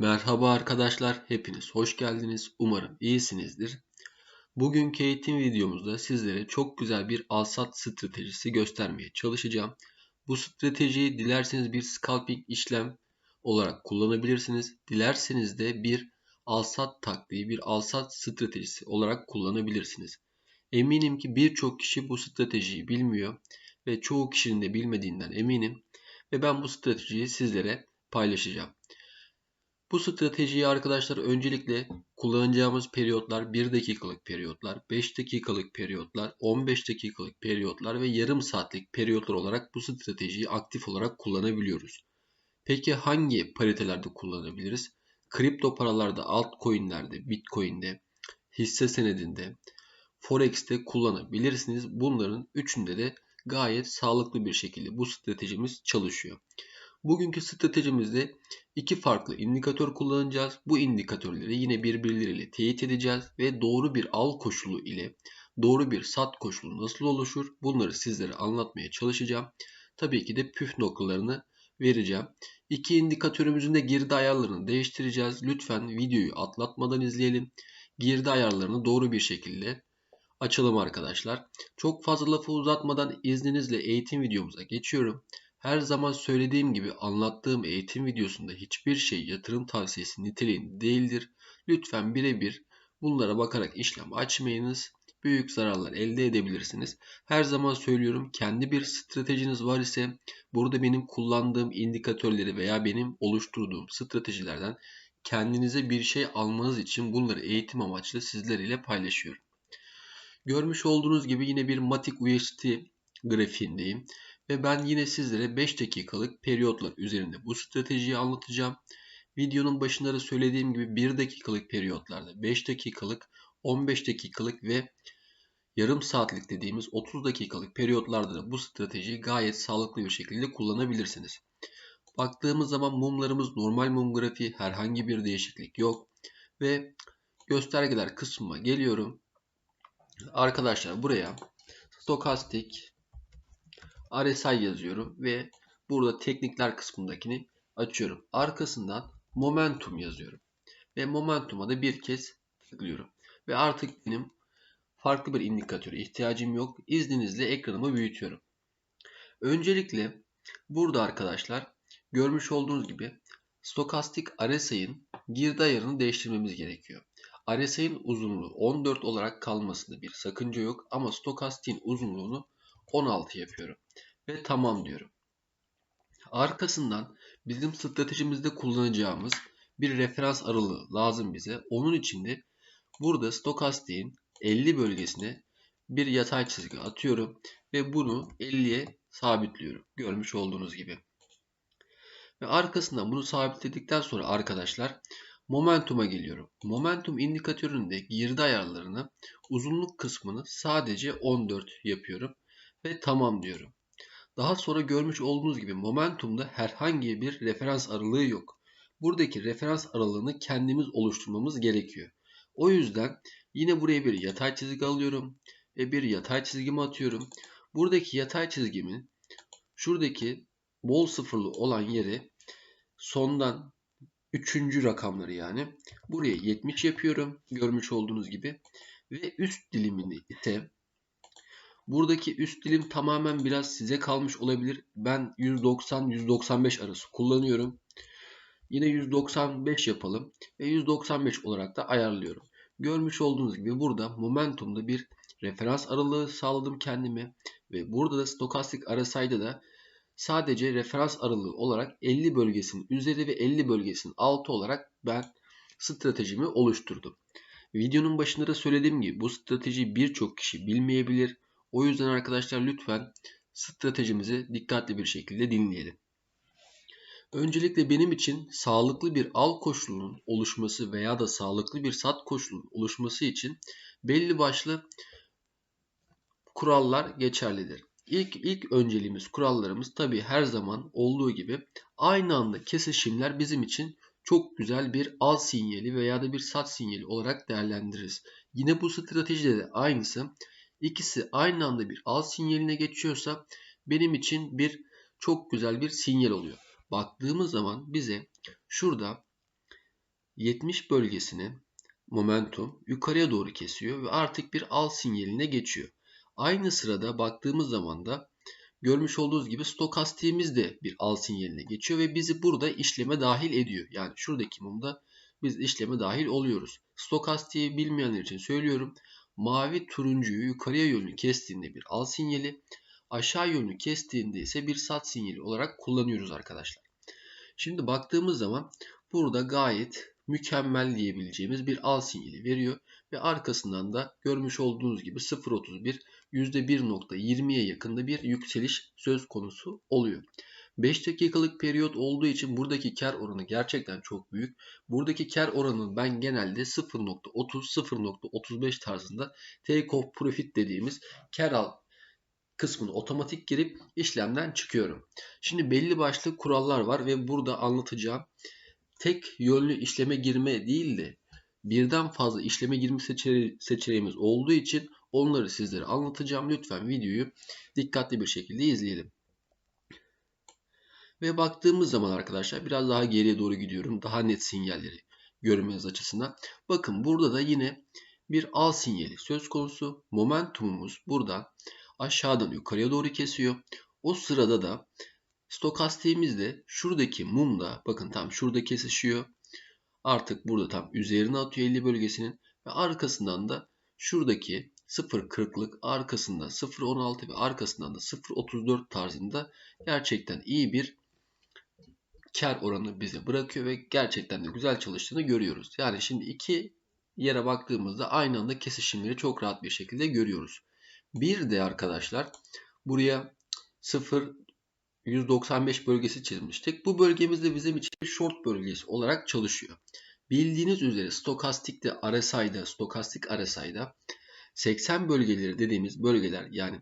Merhaba arkadaşlar, hepiniz hoş geldiniz. Umarım iyisinizdir. Bugünkü eğitim videomuzda sizlere çok güzel bir alsat stratejisi göstermeye çalışacağım. Bu stratejiyi dilerseniz bir scalping işlem olarak kullanabilirsiniz. Dilerseniz de bir alsat taktiği, bir alsat stratejisi olarak kullanabilirsiniz. Eminim ki birçok kişi bu stratejiyi bilmiyor ve çoğu kişinin de bilmediğinden eminim ve ben bu stratejiyi sizlere paylaşacağım. Bu stratejiyi arkadaşlar öncelikle kullanacağımız periyotlar 1 dakikalık periyotlar, 5 dakikalık periyotlar, 15 dakikalık periyotlar ve yarım saatlik periyotlar olarak bu stratejiyi aktif olarak kullanabiliyoruz. Peki hangi paritelerde kullanabiliriz? Kripto paralarda, altcoin'lerde, bitcoin'de, hisse senedinde, forex'te kullanabilirsiniz. Bunların üçünde de gayet sağlıklı bir şekilde bu stratejimiz çalışıyor. Bugünkü stratejimizde iki farklı indikatör kullanacağız. Bu indikatörleri yine birbirleriyle teyit edeceğiz ve doğru bir al koşulu ile doğru bir sat koşulu nasıl oluşur bunları sizlere anlatmaya çalışacağım. Tabii ki de püf noktalarını vereceğim. İki indikatörümüzün de girdi ayarlarını değiştireceğiz. Lütfen videoyu atlatmadan izleyelim. Girdi ayarlarını doğru bir şekilde açalım arkadaşlar. Çok fazla lafı uzatmadan izninizle eğitim videomuza geçiyorum. Her zaman söylediğim gibi anlattığım eğitim videosunda hiçbir şey yatırım tavsiyesi niteliğinde değildir. Lütfen birebir bunlara bakarak işlem açmayınız. Büyük zararlar elde edebilirsiniz. Her zaman söylüyorum kendi bir stratejiniz var ise burada benim kullandığım indikatörleri veya benim oluşturduğum stratejilerden kendinize bir şey almanız için bunları eğitim amaçlı sizler ile paylaşıyorum. Görmüş olduğunuz gibi yine bir Matic UST grafiğindeyim. Ve ben yine sizlere 5 dakikalık periyotlar üzerinde bu stratejiyi anlatacağım. Videonun başında da söylediğim gibi 1 dakikalık periyotlarda 5 dakikalık, 15 dakikalık ve yarım saatlik dediğimiz 30 dakikalık periyotlarda da bu stratejiyi gayet sağlıklı bir şekilde kullanabilirsiniz. Baktığımız zaman mumlarımız normal mum grafiği herhangi bir değişiklik yok. Ve göstergeler kısmına geliyorum. Arkadaşlar buraya stokastik RSI yazıyorum ve burada teknikler kısmındakini açıyorum. Arkasından momentum yazıyorum. Ve momentuma da bir kez tıklıyorum. Ve artık benim farklı bir indikatöre ihtiyacım yok. İzninizle ekranımı büyütüyorum. Öncelikle burada arkadaşlar görmüş olduğunuz gibi stokastik RSI'nin girdi ayarını değiştirmemiz gerekiyor. RSI'nin uzunluğu 14 olarak kalmasında bir sakınca yok ama stokastin uzunluğunu 16 yapıyorum. Ve tamam diyorum. Arkasından bizim stratejimizde kullanacağımız bir referans aralığı lazım bize. Onun için de burada stokastiğin 50 bölgesine bir yatay çizgi atıyorum ve bunu 50'ye sabitliyorum. Görmüş olduğunuz gibi. Ve arkasından bunu sabitledikten sonra arkadaşlar Momentum'a geliyorum. Momentum indikatöründe girdi ayarlarını uzunluk kısmını sadece 14 yapıyorum ve tamam diyorum. Daha sonra görmüş olduğunuz gibi momentumda herhangi bir referans aralığı yok. Buradaki referans aralığını kendimiz oluşturmamız gerekiyor. O yüzden yine buraya bir yatay çizgi alıyorum ve bir yatay çizgimi atıyorum. Buradaki yatay çizgimin şuradaki bol sıfırlı olan yeri sondan üçüncü rakamları yani buraya 70 yapıyorum görmüş olduğunuz gibi ve üst dilimini ise Buradaki üst dilim tamamen biraz size kalmış olabilir. Ben 190-195 arası kullanıyorum. Yine 195 yapalım ve 195 olarak da ayarlıyorum. Görmüş olduğunuz gibi burada momentumda bir referans aralığı sağladım kendime ve burada da stokastik RSI'da da sadece referans aralığı olarak 50 bölgesinin üzeri ve 50 bölgesinin altı olarak ben stratejimi oluşturdum. Videonun başında da söylediğim gibi bu stratejiyi birçok kişi bilmeyebilir. O yüzden arkadaşlar lütfen stratejimizi dikkatli bir şekilde dinleyelim. Öncelikle benim için sağlıklı bir al koşulunun oluşması veya da sağlıklı bir sat koşulunun oluşması için belli başlı kurallar geçerlidir. İlk ilk önceliğimiz kurallarımız tabi her zaman olduğu gibi aynı anda kesişimler bizim için çok güzel bir al sinyali veya da bir sat sinyali olarak değerlendiririz. Yine bu stratejide de aynısı ikisi aynı anda bir al sinyaline geçiyorsa benim için bir çok güzel bir sinyal oluyor. Baktığımız zaman bize şurada 70 bölgesini momentum yukarıya doğru kesiyor ve artık bir al sinyaline geçiyor. Aynı sırada baktığımız zaman da görmüş olduğunuz gibi stokastiğimiz de bir al sinyaline geçiyor ve bizi burada işleme dahil ediyor. Yani şuradaki mumda biz işleme dahil oluyoruz. Stokastiği bilmeyenler için söylüyorum. Mavi turuncuyu yukarıya yönlü kestiğinde bir al sinyali, aşağı yönlü kestiğinde ise bir sat sinyali olarak kullanıyoruz arkadaşlar. Şimdi baktığımız zaman burada gayet mükemmel diyebileceğimiz bir al sinyali veriyor ve arkasından da görmüş olduğunuz gibi 0.31 %1.20'ye yakında bir yükseliş söz konusu oluyor. 5 dakikalık periyot olduğu için buradaki kar oranı gerçekten çok büyük. Buradaki kar oranını ben genelde 0.30-0.35 tarzında take off profit dediğimiz kar al kısmını otomatik girip işlemden çıkıyorum. Şimdi belli başlı kurallar var ve burada anlatacağım tek yönlü işleme girme değil de birden fazla işleme girme seçeneğimiz olduğu için onları sizlere anlatacağım. Lütfen videoyu dikkatli bir şekilde izleyelim. Ve baktığımız zaman arkadaşlar biraz daha geriye doğru gidiyorum. Daha net sinyalleri görmeniz açısından. Bakın burada da yine bir al sinyali söz konusu. Momentumumuz burada aşağıdan yukarıya doğru kesiyor. O sırada da stokastiğimiz de şuradaki mumda bakın tam şurada kesişiyor. Artık burada tam üzerine atıyor 50 bölgesinin ve arkasından da şuradaki 0.40'lık arkasında 0.16 ve arkasından da 0.34 tarzında gerçekten iyi bir kar oranı bize bırakıyor ve gerçekten de güzel çalıştığını görüyoruz. Yani şimdi iki yere baktığımızda aynı anda kesişimleri çok rahat bir şekilde görüyoruz. Bir de arkadaşlar buraya 0 195 bölgesi çizmiştik. Bu bölgemizde bizim için short bölgesi olarak çalışıyor. Bildiğiniz üzere stokastikte RSI'da, stokastik RSI'da 80 bölgeleri dediğimiz bölgeler yani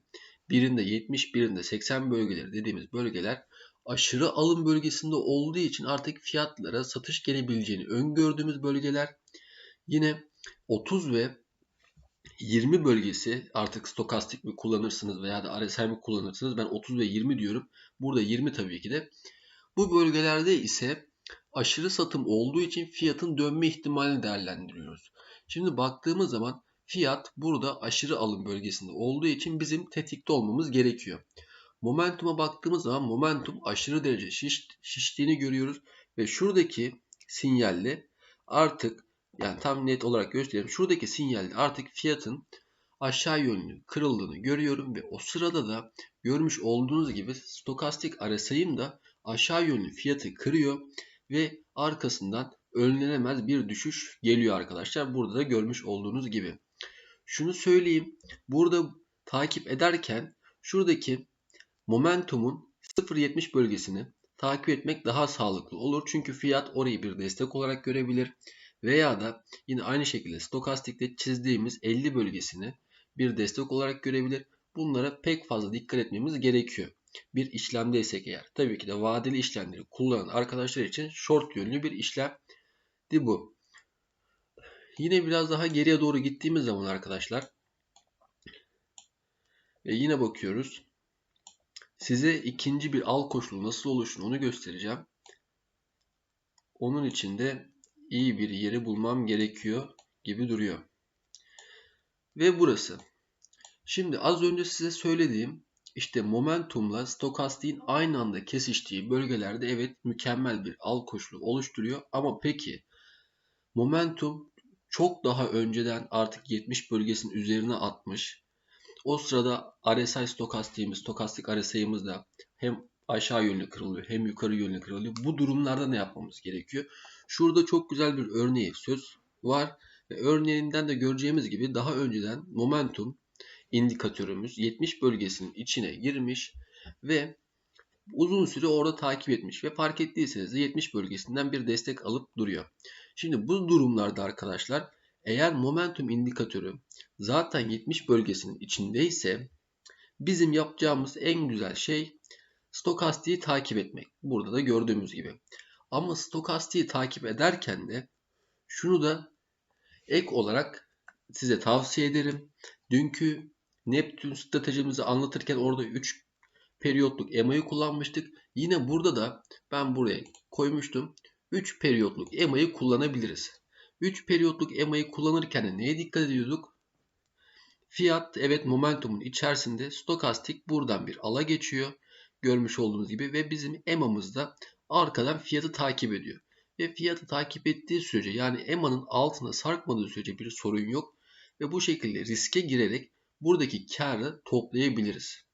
birinde 70 birinde 80 bölgeleri dediğimiz bölgeler aşırı alım bölgesinde olduğu için artık fiyatlara satış gelebileceğini öngördüğümüz bölgeler. Yine 30 ve 20 bölgesi artık stokastik mi kullanırsınız veya da RSI mi kullanırsınız? Ben 30 ve 20 diyorum. Burada 20 tabii ki de. Bu bölgelerde ise aşırı satım olduğu için fiyatın dönme ihtimalini değerlendiriyoruz. Şimdi baktığımız zaman fiyat burada aşırı alım bölgesinde olduğu için bizim tetikte olmamız gerekiyor. Momentum'a baktığımız zaman momentum aşırı derece şiş, şiştiğini görüyoruz ve şuradaki sinyalle artık yani tam net olarak göstereyim. Şuradaki sinyalde artık fiyatın aşağı yönlü kırıldığını görüyorum ve o sırada da görmüş olduğunuz gibi stokastik RSI'm da aşağı yönlü fiyatı kırıyor ve arkasından önlenemez bir düşüş geliyor arkadaşlar. Burada da görmüş olduğunuz gibi. Şunu söyleyeyim. Burada takip ederken şuradaki momentumun 0.70 bölgesini takip etmek daha sağlıklı olur. Çünkü fiyat orayı bir destek olarak görebilir. Veya da yine aynı şekilde stokastikte çizdiğimiz 50 bölgesini bir destek olarak görebilir. Bunlara pek fazla dikkat etmemiz gerekiyor. Bir işlemdeysek eğer. Tabii ki de vadeli işlemleri kullanan arkadaşlar için short yönlü bir işlemdi bu. Yine biraz daha geriye doğru gittiğimiz zaman arkadaşlar ve yine bakıyoruz. Size ikinci bir al koşulu nasıl oluştuğunu onu göstereceğim. Onun için de iyi bir yeri bulmam gerekiyor gibi duruyor. Ve burası. Şimdi az önce size söylediğim işte momentumla stokastiğin aynı anda kesiştiği bölgelerde evet mükemmel bir al koşulu oluşturuyor. Ama peki momentum çok daha önceden artık 70 bölgesinin üzerine atmış. O sırada RSI stokastiğimiz, stokastik RSI'miz de hem aşağı yönlü kırılıyor hem yukarı yönlü kırılıyor. Bu durumlarda ne yapmamız gerekiyor? Şurada çok güzel bir örneği söz var. Ve örneğinden de göreceğimiz gibi daha önceden momentum indikatörümüz 70 bölgesinin içine girmiş ve uzun süre orada takip etmiş ve fark ettiyseniz de 70 bölgesinden bir destek alıp duruyor. Şimdi bu durumlarda arkadaşlar eğer momentum indikatörü zaten 70 bölgesinin içindeyse bizim yapacağımız en güzel şey stokastiği takip etmek. Burada da gördüğümüz gibi. Ama stokastiği takip ederken de şunu da ek olarak size tavsiye ederim. Dünkü Neptün stratejimizi anlatırken orada 3 periyotluk EMA'yı kullanmıştık. Yine burada da ben buraya koymuştum. 3 periyotluk EMA'yı kullanabiliriz. 3 periyotluk EMA'yı kullanırken neye dikkat ediyorduk? Fiyat evet momentumun içerisinde stokastik buradan bir ala geçiyor. Görmüş olduğunuz gibi ve bizim EMA'mız da arkadan fiyatı takip ediyor. Ve fiyatı takip ettiği sürece yani EMA'nın altına sarkmadığı sürece bir sorun yok. Ve bu şekilde riske girerek buradaki karı toplayabiliriz.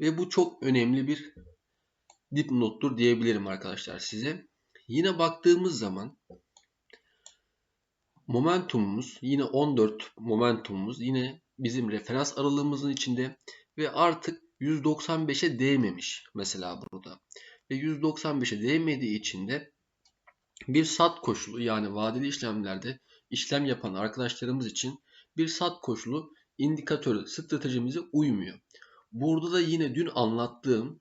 Ve bu çok önemli bir dipnottur diyebilirim arkadaşlar size. Yine baktığımız zaman momentumumuz yine 14 momentumumuz yine bizim referans aralığımızın içinde ve artık 195'e değmemiş mesela burada. Ve 195'e değmediği için de bir sat koşulu yani vadeli işlemlerde işlem yapan arkadaşlarımız için bir sat koşulu indikatörü stratejimize uymuyor. Burada da yine dün anlattığım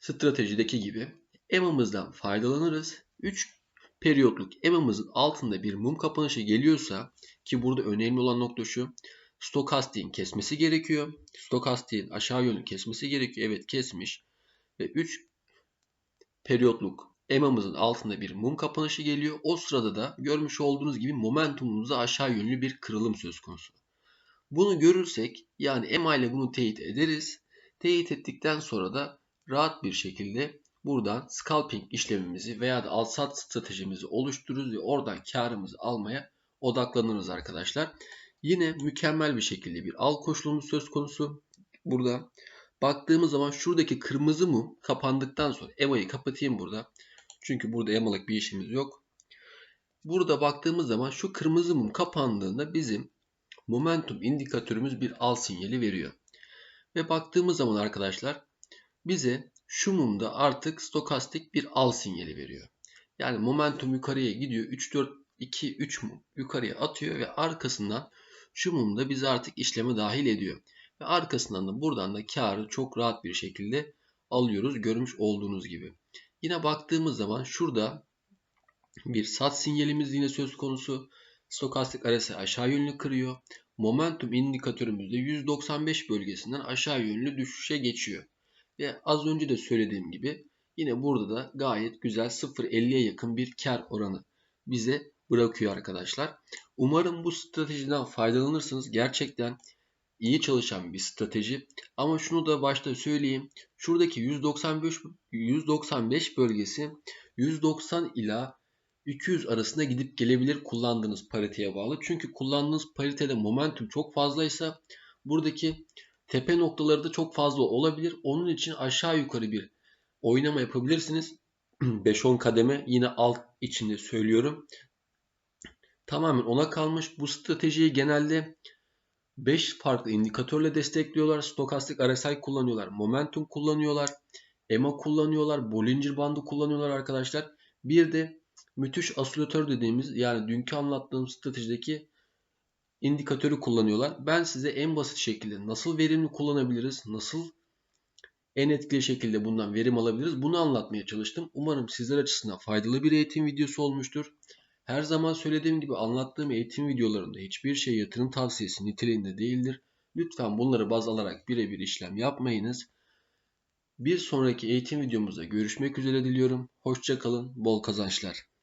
stratejideki gibi EMA'mızdan faydalanırız. 3 periyotluk EMA'mızın altında bir mum kapanışı geliyorsa ki burada önemli olan nokta şu. Stokastiğin kesmesi gerekiyor. Stokastiğin aşağı yönlü kesmesi gerekiyor. Evet kesmiş. Ve 3 periyotluk EMA'mızın altında bir mum kapanışı geliyor. O sırada da görmüş olduğunuz gibi momentumumuzda aşağı yönlü bir kırılım söz konusu. Bunu görürsek yani EMA ile bunu teyit ederiz. Teyit ettikten sonra da rahat bir şekilde buradan scalping işlemimizi veya da al sat stratejimizi oluştururuz ve oradan karımızı almaya odaklanırız arkadaşlar. Yine mükemmel bir şekilde bir al koşulumuz söz konusu. Burada baktığımız zaman şuradaki kırmızı mum kapandıktan sonra EMA'yı kapatayım burada. Çünkü burada EMA'lık bir işimiz yok. Burada baktığımız zaman şu kırmızı mum kapandığında bizim momentum indikatörümüz bir al sinyali veriyor. Ve baktığımız zaman arkadaşlar bize şu mumda artık stokastik bir al sinyali veriyor. Yani momentum yukarıya gidiyor. 3 4 2 3 mum yukarıya atıyor ve arkasından şu mumda bizi artık işleme dahil ediyor. Ve arkasından da buradan da karı çok rahat bir şekilde alıyoruz görmüş olduğunuz gibi. Yine baktığımız zaman şurada bir sat sinyalimiz yine söz konusu. Stokastik arası aşağı yönlü kırıyor. Momentum indikatörümüz de 195 bölgesinden aşağı yönlü düşüşe geçiyor. Ve az önce de söylediğim gibi yine burada da gayet güzel 0.50'ye yakın bir kar oranı bize bırakıyor arkadaşlar. Umarım bu stratejiden faydalanırsınız. Gerçekten iyi çalışan bir strateji. Ama şunu da başta söyleyeyim. Şuradaki 195 195 bölgesi 190 ila 200 arasında gidip gelebilir kullandığınız pariteye bağlı. Çünkü kullandığınız paritede momentum çok fazlaysa buradaki tepe noktaları da çok fazla olabilir. Onun için aşağı yukarı bir oynama yapabilirsiniz. 5-10 kademe yine alt içinde söylüyorum. Tamamen ona kalmış. Bu stratejiyi genelde 5 farklı indikatörle destekliyorlar. Stokastik RSI kullanıyorlar. Momentum kullanıyorlar. EMA kullanıyorlar. Bollinger bandı kullanıyorlar arkadaşlar. Bir de müthiş osilatör dediğimiz yani dünkü anlattığım stratejideki indikatörü kullanıyorlar. Ben size en basit şekilde nasıl verimli kullanabiliriz, nasıl en etkili şekilde bundan verim alabiliriz bunu anlatmaya çalıştım. Umarım sizler açısından faydalı bir eğitim videosu olmuştur. Her zaman söylediğim gibi anlattığım eğitim videolarında hiçbir şey yatırım tavsiyesi niteliğinde değildir. Lütfen bunları baz alarak birebir işlem yapmayınız. Bir sonraki eğitim videomuzda görüşmek üzere diliyorum. Hoşçakalın, bol kazançlar.